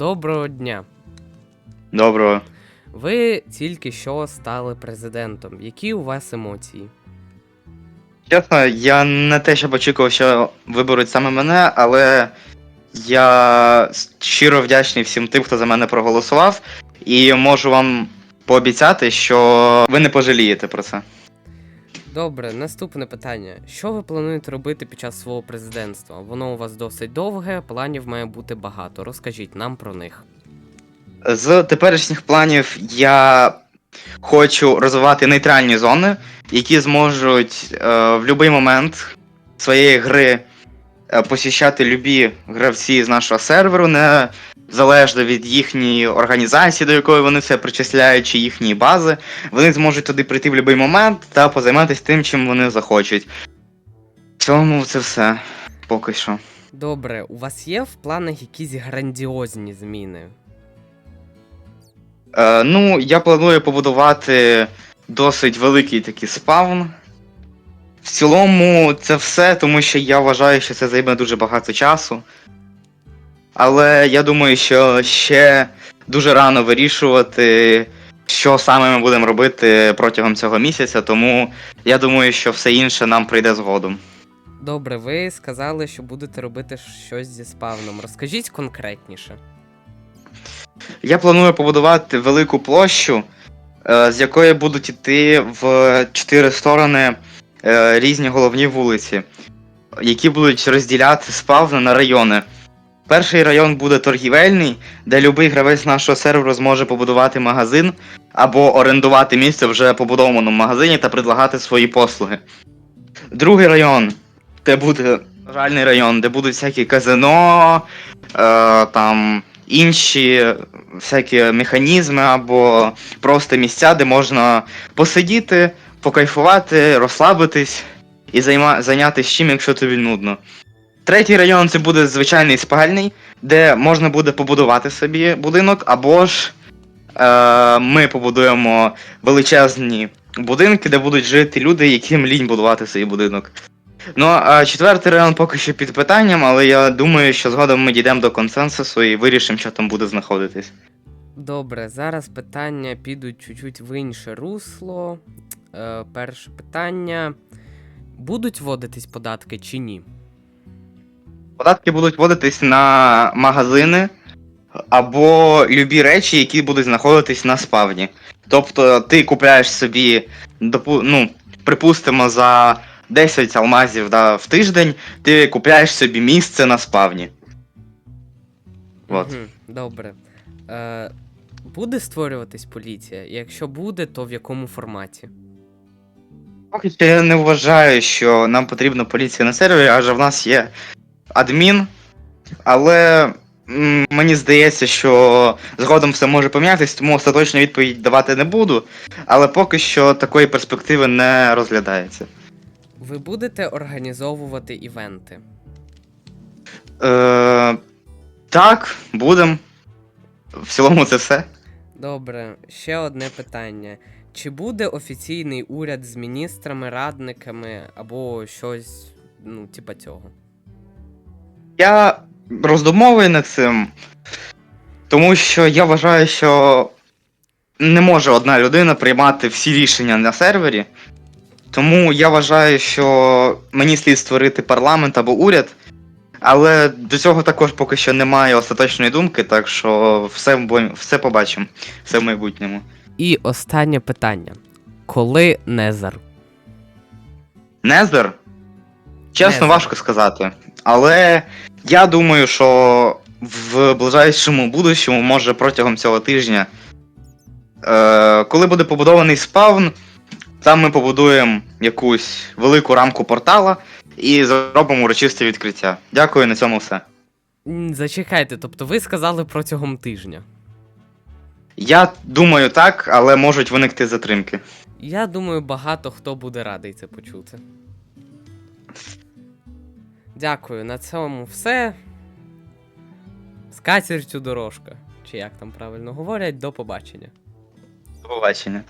Доброго дня. Доброго. Ви тільки що стали президентом. Які у вас емоції? Чесно, я не те, щоб очікував, що виберуть саме мене, але я щиро вдячний всім тим, хто за мене проголосував, і можу вам пообіцяти, що ви не пожалієте про це. Добре, наступне питання. Що ви плануєте робити під час свого президентства? Воно у вас досить довге, планів має бути багато. Розкажіть нам про них. З теперішніх планів я хочу розвивати нейтральні зони, які зможуть е, в будь-який момент своєї гри посіщати любі гравці з нашого серверу, не залежно від їхньої організації, до якої вони це причисляють, чи їхньої бази. Вони зможуть туди прийти в будь-який момент та позайматися тим, чим вони захочуть. В цьому це все поки що. Добре, у вас є в планах якісь грандіозні зміни? Е, ну, я планую побудувати досить великий такий спавн. В цілому, це все, тому що я вважаю, що це займе дуже багато часу. Але я думаю, що ще дуже рано вирішувати, що саме ми будемо робити протягом цього місяця, тому я думаю, що все інше нам прийде згодом. Добре, ви сказали, що будете робити щось зі спавном. Розкажіть конкретніше. Я планую побудувати велику площу, е, з якої будуть йти в чотири сторони різні головні вулиці, які будуть розділяти спавни на райони. Перший район буде торгівельний, де будь-який гравець нашого серверу зможе побудувати магазин або орендувати місце вже побудованому магазині та предлагати свої послуги. Другий район це буде реальний район, де будуть всякі казино, е, там інші всякі механізми або просто місця, де можна посидіти, покайфувати, розслабитись і займа... зайнятися чим, якщо тобі нудно. Третій район це буде звичайний спальний, де можна буде побудувати собі будинок, або ж е, ми побудуємо величезні будинки, де будуть жити люди, яким лінь будувати свій будинок. Ну, а четвертий район поки що під питанням, але я думаю, що згодом ми дійдемо до консенсусу і вирішимо, що там буде знаходитись. Добре, зараз питання підуть чуть-чуть в інше русло. Е, перше питання. Будуть вводитись податки чи ні? Податки будуть вводитись на магазини або любі речі, які будуть знаходитись на спавні. Тобто ти купляєш собі, ну, припустимо, за 10 алмазів да, в тиждень, ти купляєш собі місце на спавні. От. Добре. Е, буде створюватись поліція? Якщо буде, то в якому форматі? Поки що я не вважаю, що нам потрібна поліція на сервері, адже в нас є адмін, але м, мені здається, що згодом все може помінятись, тому остаточну відповідь давати не буду. Але поки що такої перспективи не розглядається. Ви будете організовувати івенти? Е, так, будем. В цілому це все. Добре, ще одне питання. Чи буде офіційний уряд з міністрами, радниками або щось, ну, типа цього? Я роздумовую над цим, тому що я вважаю, що не може одна людина приймати всі рішення на сервері. Тому я вважаю, що мені слід створити парламент або уряд. Але до цього також поки що немає остаточної думки, так що все, все побачимо, все в майбутньому. І останнє питання. Коли Незар? Незер? Чесно, Незер. важко сказати. Але я думаю, що в ближайшому будущому, може протягом цього тижня, е, коли буде побудований спавн, там ми побудуємо якусь велику рамку портала і зробимо урочисте відкриття. Дякую, на цьому все. Зачекайте, тобто ви сказали протягом тижня. Я думаю так, але можуть виникти затримки. Я думаю, багато хто буде радий це почути. Дякую, на цьому все. З катертю дорожка. Чи як там правильно говорять, до побачення. До побачення.